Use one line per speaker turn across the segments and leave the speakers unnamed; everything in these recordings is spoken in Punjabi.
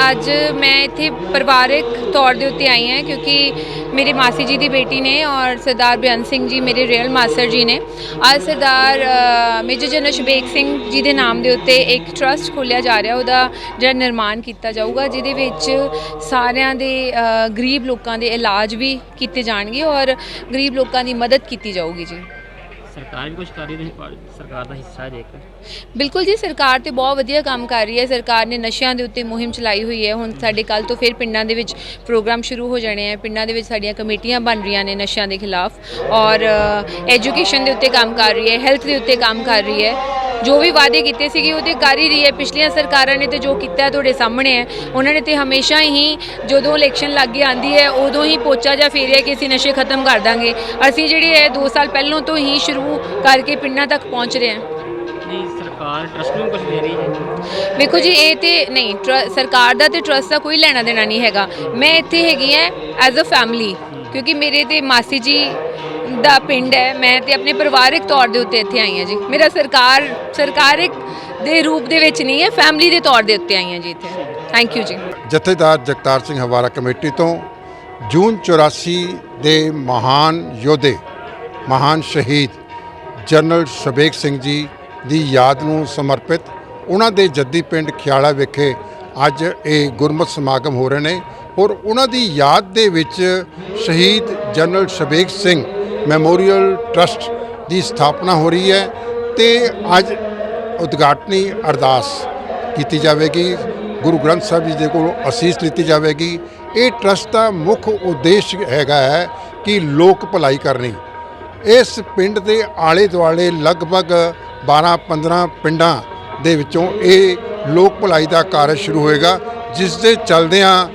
ਅੱਜ ਮੈਂ ਇੱਥੇ ਪਰਿਵਾਰਕ ਤੌਰ ਦੇ ਉੱਤੇ ਆਈ ਹਾਂ ਕਿਉਂਕਿ ਮੇਰੇ ਮਾਸੀ ਜੀ ਦੀ ਬੇਟੀ ਨੇ ਔਰ ਸਰਦਾਰ ਬਿਆਨ ਸਿੰਘ ਜੀ ਮੇਰੇ ਰੀਅਲ ਮਾਸਟਰ ਜੀ ਨੇ। ਅੱਜ ਸਰਦਾਰ ਮੇਜਰ ਜਨਰਲ ਸ਼ਬੇਕ ਸਿੰਘ ਜੀ ਦੇ ਨਾਮ ਦੇ ਉੱਤੇ ਇੱਕ ਟਰਸਟ ਖੋਲ੍ਹਿਆ ਜਾ ਰਿਹਾ, ਉਹਦਾ ਜਿਹੜਾ ਨਿਰਮਾਣ ਕੀਤਾ ਜਾਊਗਾ, ਜਿਹਦੇ ਵਿੱਚ ਸਾਰਿਆਂ ਦੇ ਗਰੀਬ ਲੋਕਾਂ ਦੇ ਇਲਾਜ ਵੀ ਕੀਤੇ ਜਾਣਗੇ ਔਰ ਗਰੀਬ ਲੋਕਾਂ ਦੀ ਮਦਦ ਕੀਤੀ ਜਾਊਗੀ ਜੀ।
ਸਰਕਾਰ ਵੀ ਕੁਝ ਕਰ ਰਹੀ ਹੈ, ਤੁਸੀਂ ਸਰਕਾਰ ਦਾ ਹਿੱਸਾ ਹੈ ਜੇਕਰ?
ਬਿਲਕੁਲ ਜੀ, ਸਰਕਾਰ ਤੇ ਬਹੁਤ ਵਧੀਆ ਕੰਮ ਕਰ ਰਹੀ ਹੈ। ਸਰਕਾਰ ਨੇ ਨਸ਼ਿਆਂ ਦੇ ਉੱਤੇ ਮੁਹਿੰਮ ਚਲਾਈ ਹੋਈ ਹੈ। ਹੁਣ ਸਾਡੇ ਕੱਲ ਤੋਂ ਫਿਰ ਪਿੰਡਾਂ ਦੇ ਵਿੱਚ ਪ੍ਰੋਗਰਾਮ ਸ਼ੁਰੂ ਹੋ ਜਾਣੇ ਆ। ਪਿੰਡਾਂ ਦੇ ਵਿੱਚ ਸਾਡੀਆਂ ਕਮੇਟੀਆਂ ਬਣ ਰਹੀਆਂ ਨੇ ਨਸ਼ਿਆਂ ਦੇ ਖਿਲਾਫ ਔਰ ਐਜੂਕੇਸ਼ਨ ਦੇ ਉੱਤੇ ਕੰਮ ਕਰ ਰਹੀ ਹੈ ਹੈਲਥ ਦੇ ਉੱਤੇ ਕੰਮ ਕਰ ਰਹੀ ਹੈ। ਜੋ ਵੀ ਵਾਅਦੇ ਕੀਤੇ ਸੀਗੇ ਉਹ ਤੇ ਕਰ ਹੀ ਰਹੀ ਹੈ। ਪਿਛਲੀਆਂ ਸਰਕਾਰਾਂ ਨੇ ਤੇ ਜੋ ਕੀਤਾ ਹੈ ਤੁਹਾਡੇ ਸਾਹਮਣੇ ਹੈ। ਉਹਨਾਂ ਨੇ ਤੇ ਹਮੇਸ਼ਾ ਹੀ ਜਦੋਂ ਇਲੈਕਸ਼ਨ ਲੱਗੇ ਆਂਦੀ ਹੈ ਉਦੋਂ ਹੀ ਪੋਚਾ ਜਾਂ ਫੇਰਿਆ ਕਿ ਅਸੀਂ ਨਸ਼ੇ ਖਤਮ ਕਰ ਦਾਂਗੇ। ਅਸੀਂ ਜਿਹੜੇ ਹੈ 2 ਸਾਲ ਪਹਿਲਾਂ ਤੋਂ ਹੀ ਸ਼ੁਰੂ ਕਰਕੇ ਪਿੰਡਾਂ ਤੱਕ ਪਹੁੰਚ ਰਹੇ ਹਾਂ।
ਨਹੀਂ ਸਰਕਾਰ ਟਰਸਟ ਨੂੰ ਕੁਝ ਦੇ ਰਹੀ ਹੈ।
ਵੇਖੋ ਜੀ ਇਹ ਤੇ ਨਹੀਂ ਸਰਕਾਰ ਦਾ ਤੇ ਟਰਸਟ ਦਾ ਕੋਈ ਲੈਣਾ ਦੇਣਾ ਨਹੀਂ ਹੈਗਾ। ਮੈਂ ਇੱਥੇ ਹੈਗੀ ਐ ਐਜ਼ ਅ ਫੈਮਿਲੀ ਕਿਉਂਕਿ ਮੇਰੇ ਤੇ ਮਾਸੀ ਜੀ ਦਾ ਪਿੰਡ ਹੈ। ਮੈਂ ਤੇ ਆਪਣੇ ਪਰਿਵਾਰਕ ਤੌਰ ਦੇ ਉੱਤੇ ਇੱਥੇ ਆਈ ਹਾਂ ਜੀ। ਮੇਰਾ ਸਰਕਾਰ, ਸਰਕਾਰਿਕ ਦੇ ਰੂਪ ਦੇ ਵਿੱਚ ਨਹੀਂ ਹੈ ਫੈਮਿਲੀ ਦੇ ਤੌਰ ਦੇ ਉੱਤੇ ਆਈ ਹਾਂ ਜੀ ਇੱਥੇ। ਥੈਂਕ ਯੂ ਜੀ।
ਜਥੇਦਾਰ ਜਗਤਾਰ ਸਿੰਘ ਹਵਾਰਾ ਕਮੇਟੀ ਤੋਂ ਜੂਨ 84 ਦੇ ਮਹਾਨ ਯੋਧੇ, ਮਹਾਨ ਸ਼ਹੀਦ ਜਨਰਲ ਸ਼ਬੇਕ ਸਿੰਘ ਜੀ ਦੀ ਯਾਦ ਨੂੰ ਸਮਰਪਿਤ ਉਹਨਾਂ ਦੇ ਜੱਦੀ ਪਿੰਡ ਖਿਆਲਾ ਵਿਖੇ ਅੱਜ ਇਹ ਗੁਰਮਤ ਸਮਾਗਮ ਹੋ ਰਹੇ ਨੇ ਔਰ ਉਹਨਾਂ ਦੀ ਯਾਦ ਦੇ ਵਿੱਚ Shaheed general Shabeg Singh memorial trust ਦੀ ਸਥਾਪਨਾ ਹੋ ਰਹੀ ਹੈ ਤੇ ਅੱਜ ਉਦਘਾਟਨੀ ਅਰਦਾਸ ਕੀਤੀ ਜਾਵੇਗੀ। ਗੁਰੂ ਗ੍ਰੰਥ ਸਾਹਿਬ ਜੀ ਦੇ ਕੋਲੋਂ ਅਸੀਸ ਲਿੱਤੀ ਜਾਵੇਗੀ। ਇਹ ਟਰਸਟ ਦਾ ਮੁੱਖ ਉਦੇਸ਼ ਹੈਗਾ ਹੈ ਕਿ ਲੋਕ ਭਲਾਈ ਕਰਨੀ। ਇਸ ਪਿੰਡ ਦੇ ਆਲੇ ਦੁਆਲੇ ਲਗਭਗ 12-15 ਪਿੰਡਾਂ ਦੇ ਵਿੱਚੋਂ ਇਹ ਲੋਕ ਭਲਾਈ ਦਾ ਕਾਰਜ ਸ਼ੁਰੂ ਹੋਏਗਾ, ਜਿਸ ਦੇ ਚਲਦਿਆਂ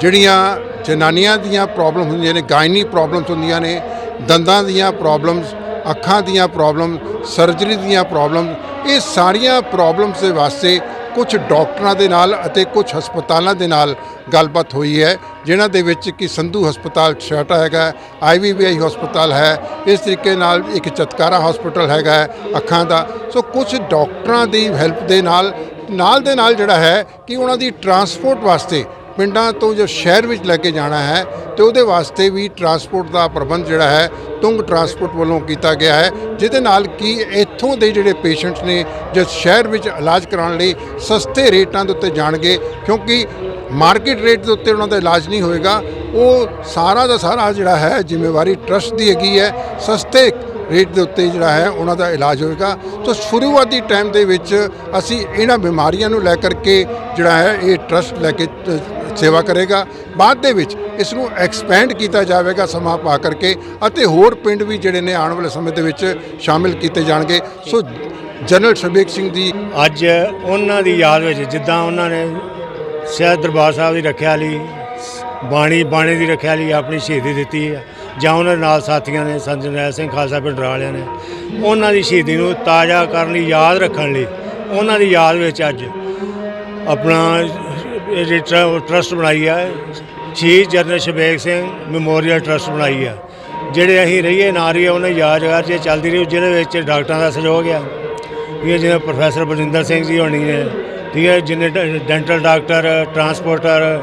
ਜਿਹੜੀਆਂ ਜਨਾਨੀਆਂ ਦੀਆਂ ਪ੍ਰੋਬਲਮ ਹੁੰਦੀਆਂ ਨੇ, ਗਾਇਨੀ ਪ੍ਰੋਬਲਮਸ ਹੁੰਦੀਆਂ ਨੇ ਦੰਦਾਂ ਦੀਆਂ ਪ੍ਰੋਬਲਮਸ ਅੱਖਾਂ ਦੀਆਂ ਪ੍ਰੋਬਲਮ ਸਰਜਰੀ ਦੀਆਂ ਪ੍ਰੋਬਲਮ ਇਹ ਸਾਰੀਆਂ ਪ੍ਰੋਬਲਮਸ ਦੇ ਵਾਸਤੇ ਕੁਝ ਡਾਕਟਰਾਂ ਦੇ ਨਾਲ ਅਤੇ ਕੁਝ ਹਸਪਤਾਲਾਂ ਦੇ ਨਾਲ ਗੱਲਬਾਤ ਹੋਈ ਹੈ, ਜਿਨ੍ਹਾਂ ਦੇ ਵਿੱਚ ਕਿ ਸੰਧੂ ਹਸਪਤਾਲ ਛਾਟਾ ਹੈਗਾ ਆਈਵੀਵੀਆਈ ਹਸਪਤਾਲ ਹੈ, ਇਸ ਤਰੀਕੇ ਨਾਲ ਇੱਕ ਚਤਕਾਰਾ ਹਸਪਤਾਲ ਹੈਗਾ ਹੈ ਅੱਖਾਂ ਦਾ। ਸੋ ਕੁਝ ਡਾਕਟਰਾਂ ਦੀ ਹੈਲਪ ਦੇ ਨਾਲ ਨਾਲ ਦੇ ਨਾਲ ਜਿਹੜਾ ਹੈ ਕਿ ਉਹਨਾਂ ਦੀ ਟਰਾਂਸਪੋਰਟ ਵਾਸਤੇ ਪਿੰਡਾਂ ਤੋਂ ਜੋ ਸ਼ਹਿਰ ਵਿੱਚ ਲੈ ਕੇ ਜਾਣਾ ਹੈ ਤੇ ਉਹਦੇ ਵਾਸਤੇ ਵੀ ਟਰਾਂਸਪੋਰਟ ਦਾ ਪ੍ਰਬੰਧ ਜਿਹੜਾ ਹੈ, ਤੁੰਗ ਟਰਾਂਸਪੋਰਟ ਵੱਲੋਂ ਕੀਤਾ ਗਿਆ ਹੈ, ਜਿਹਦੇ ਨਾਲ ਕਿ ਇੱਥੋਂ ਦੇ ਜਿਹੜੇ ਪੇਸ਼ੈਂਟਸ ਨੇ ਜੋ ਸ਼ਹਿਰ ਵਿੱਚ ਇਲਾਜ ਕਰਾਉਣ ਲਈ ਸਸਤੇ ਰੇਟਾਂ ਦੇ ਉੱਤੇ ਜਾਣਗੇ, ਕਿਉਂਕਿ ਮਾਰਕੀਟ ਰੇਟ ਦੇ ਉੱਤੇ ਉਹਨਾਂ ਦਾ ਇਲਾਜ ਨਹੀਂ ਹੋਏਗਾ। ਉਹ ਸਾਰਾ ਦਾ ਸਾਰਾ ਜਿਹੜਾ ਹੈ, ਜ਼ਿੰਮੇਵਾਰੀ ਟਰਸਟ ਦੀ ਹੈਗੀ ਹੈ, ਸਸਤੇ ਰੇਟ ਦੇ ਉੱਤੇ ਜਿਹੜਾ ਹੈ ਉਹਨਾਂ ਦਾ ਇਲਾਜ ਹੋਏਗਾ। ਤਾਂ ਸ਼ੁਰੂਆਤੀ ਟਾਈਮ ਦੇ ਵਿੱਚ ਅਸੀਂ ਇਹਨਾਂ ਬਿਮਾਰੀਆਂ ਨੂੰ ਲੈ ਕਰਕੇ ਜਿਹੜਾ ਹੈ, ਇਹ ਟਰਸਟ ਲੈ ਕੇ ਸੇਵਾ ਕਰੇਗਾ। ਬਾਅਦ ਦੇ ਵਿੱਚ ਇਸ ਨੂੰ ਐਕਸਪੈਂਡ ਕੀਤਾ ਜਾਵੇਗਾ ਸਮਾਂ ਪਾ ਕਰਕੇ ਅਤੇ ਹੋਰ ਪਿੰਡ ਵੀ ਜਿਹੜੇ ਨੇ ਆਉਣ ਵਾਲੇ ਸਮੇਂ ਦੇ ਵਿੱਚ ਸ਼ਾਮਿਲ ਕੀਤੇ ਜਾਣਗੇ। ਸੋ ਜਨਰਲ ਸ਼ਬੀਕ ਸਿੰਘ ਦੀ
ਅੱਜ ਉਹਨਾਂ ਦੀ ਯਾਦ ਵਿੱਚ ਜਿੱਦਾਂ ਉਹਨਾਂ ਨੇ ਸ਼ਹਿਰ ਦਰਬਾਰ ਸਾਹਿਬ ਦੀ ਰੱਖਿਆ ਲਈ, ਬਾਣੀ ਬਾਣੀ ਦੀ ਰੱਖਿਆ ਲਈ ਆਪਣੀ ਸ਼ਹੀਦੀ ਦਿੱਤੀ ਹੈ ਜਾਂ ਉਹਨਾਂ ਦੇ ਨਾਲ ਸਾਥੀਆਂ ਨੇ, ਸੰਤ ਜਰਨੈਲ ਸਿੰਘ ਖਾਲਸਾ ਪਿੰਡ ਵਾਲਿਆਂ ਨੇ, ਉਹਨਾਂ ਦੀ ਸ਼ਹੀਦੀ ਨੂੰ ਤਾਜ਼ਾ ਕਰਨ ਲਈ, ਯਾਦ ਰੱਖਣ ਲਈ ਉਹਨਾਂ ਦੀ ਯਾਦ ਵਿੱਚ ਅੱਜ ਆਪਣਾ ਇਹ ਜਿਹੜੀ ਟਰਸਟ ਬਣਾਈ ਆ Shaheed general Shabeg Singh memorial trust ਬਣਾਈ ਆ। ਜਿਹੜੇ ਅਸੀਂ ਰਹੀਏ, ਨਾ ਰਹੀਏ, ਉਹਨਾਂ ਯਾਦਗਾਰ ਜੇ ਚੱਲਦੀ ਰਹੀ, ਜਿਹਦੇ ਵਿੱਚ ਡਾਕਟਰਾਂ ਦਾ ਸਹਿਯੋਗ ਆ। ਠੀਕ ਹੈ ਜਿਵੇਂ ਪ੍ਰੋਫੈਸਰ ਬਲਜਿੰਦਰ ਸਿੰਘ ਜੀ ਹੋਣੀ ਨੇ, ਠੀਕ ਹੈ, ਜਿਨੇ ਡੈਂਟਲ ਡਾਕਟਰ ਟਰਾਂਸਪੋਰਟਰ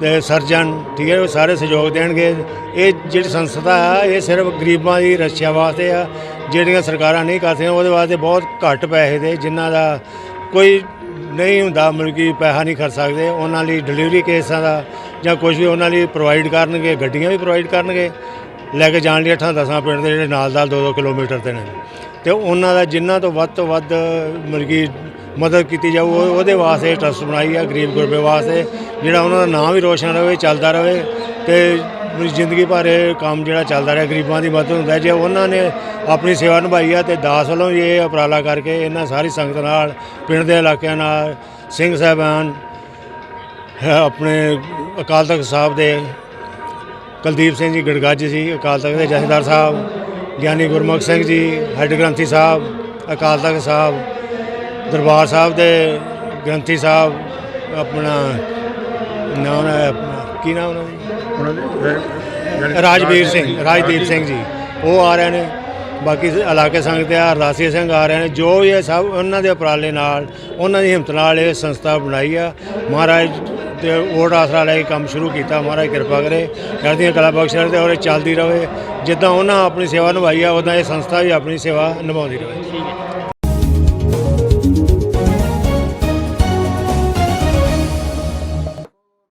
ਤੇ ਸਰਜਨ ਠੀਕ ਹੈ, ਉਹ ਸਾਰੇ ਸਹਿਯੋਗ ਦੇਣਗੇ। ਇਹ ਜਿਹੜੀ ਸੰਸਥਾ ਆ, ਇਹ ਸਿਰਫ ਗਰੀਬਾਂ ਦੀ ਰੱਖਿਆ ਵਾਸਤੇ ਆ। ਜਿਹੜੀਆਂ ਸਰਕਾਰਾਂ ਨਹੀਂ ਕਰਦੀਆਂ ਉਹਦੇ ਵਾਸਤੇ ਬਹੁਤ ਘੱਟ ਪੈਸੇ ਦੇ, ਜਿਨ੍ਹਾਂ ਦਾ ਕੋਈ ਨਹੀਂ ਹੁੰਦਾ, ਮਤਲਬ ਕਿ ਪੈਸਾ ਨਹੀਂ ਖਰਚ ਸਕਦੇ। ਉਹਨਾਂ ਲਈ ਡਿਲੀਵਰੀ ਕੇਸਾਂ ਦਾ ਜਾਂ ਕੁਝ ਵੀ ਉਹਨਾਂ ਲਈ ਪ੍ਰੋਵਾਈਡ ਕਰਨਗੇ, ਗੱਡੀਆਂ ਵੀ ਪ੍ਰੋਵਾਈਡ ਕਰਨਗੇ। ਲੈ ਕੇ ਜਾਣ ਲਈ ਅੱਠਾਂ ਦਸਾਂ ਪਿੰਡ ਦੇ ਜਿਹੜੇ ਨਾਲ ਨਾਲ 2-2 ਕਿਲੋਮੀਟਰ ਤੇ ਨੇ। ਤੇ ਉਹਨਾਂ ਦਾ ਜਿੰਨਾ ਤੋਂ ਵੱਧ ਤੋਂ ਵੱਧ, ਮਤਲਬ ਕਿ ਮਦਦ ਕੀਤੀ ਜਾਊ, ਉਹ- ਉਹਦੇ ਵਾਸਤੇ ਟਰਸਟ ਬਣਾਈ ਆ ਗਰੀਬ ਗੁਰਬੇ ਵਾਸਤੇ। ਜਿਹੜਾ ਉਹਨਾਂ ਦਾ ਨਾਮ ਵੀ ਰੋਸ਼ਨ ਰਹੇ ਚੱਲਦਾ ਰਹੇ ਤੇ ਮੇਰੀ ਜ਼ਿੰਦਗੀ ਭਰ ਇਹ ਕੰਮ ਜਿਹੜਾ ਚੱਲਦਾ ਰਿਹਾ, ਗਰੀਬਾਂ ਦੀ ਮਦਦ ਹੁੰਦਾ ਜੇ ਉਹਨਾਂ ਨੇ ਆਪਣੀ ਸੇਵਾ ਨਿਭਾਈ ਆ ਤੇ ਦਾਸ ਵੱਲੋਂ ਵੀ ਇਹ ਉਪਰਾਲਾ ਕਰਕੇ ਇਹਨਾਂ ਸਾਰੀ ਸੰਗਤ ਨਾਲ, ਪਿੰਡ ਦੇ ਇਲਾਕਿਆਂ ਨਾਲ, ਸਿੰਘ ਸਾਹਿਬਾਨ, ਹੈ ਆਪਣੇ ਅਕਾਲ ਤਖਤ ਸਾਹਿਬ ਦੇ, ਕੁਲਦੀਪ ਸਿੰਘ ਜੀ ਗੜਗੱਜ ਸੀ ਅਕਾਲ ਤਖਤ ਦੇ ਜਥੇਦਾਰ ਸਾਹਿਬ, ਗਿਆਨੀ ਗੁਰਮੁਖ ਸਿੰਘ ਜੀ ਹੈੱਡ ਗ੍ਰੰਥੀ ਸਾਹਿਬ, ਅਕਾਲ ਤਖਤ ਸਾਹਿਬ, ਦਰਬਾਰ ਸਾਹਿਬ ਦੇ ਗ੍ਰੰਥੀ ਸਾਹਿਬ, ਆਪਣਾ ਨਾਮ ਹੈ ਆਪਣਾ ਕੀ ਨਾਮ ਉਹਨਾਂ ਦਾ? ਰਾਜਵੀਰ ਸਿੰਘ ਰਾਜਦੀਪ ਸਿੰਘ ਜੀ। ਉਹ ਆ ਰਹੇ ਨੇ। ਬਾਕੀ ਸ- ਇਲਾਕੇ ਸੰਘ ਤੇ ਆ ਅਰਦਾਸੀ ਸਿੰਘ ਆ ਰਹੇ ਨੇ। ਜੋ ਵੀ ਇਹ ਸਭ ਉਹਨਾਂ ਦੇ ਉਪਰਾਲੇ ਨਾਲ ਉਹਨਾਂ ਦੀ ਹਿੰਮਤ ਨਾਲ ਇਹ ਸੰਸਥਾ ਬਣਾਈ ਆ। ਮਹਾਰਾਜ ਤੇ ਓਟ ਆਸਰਾ ਲੈ ਕੇ ਕੰਮ ਸ਼ੁਰੂ ਕੀਤਾ। ਮਹਾਰਾਜ ਕਿਰਪਾ ਕਰੇ ਚੜ੍ਹਦੀਆਂ ਕਲਾ ਬਖਸ਼ਣ ਤੇ ਔਰ ਇਹ ਚੱਲਦੀ ਰਵੇ। ਜਿੱਦਾਂ ਉਹਨਾਂ ਆਪਣੀ ਸੇਵਾ ਨਿਭਾਈ ਆ ਉਦਾਂ ਇਹ ਸੰਸਥਾ ਵੀ ਆਪਣੀ ਸੇਵਾ ਨਿਭਾਉਂਦੀ ਰਹੇ
ਠੀਕ ਹੈ।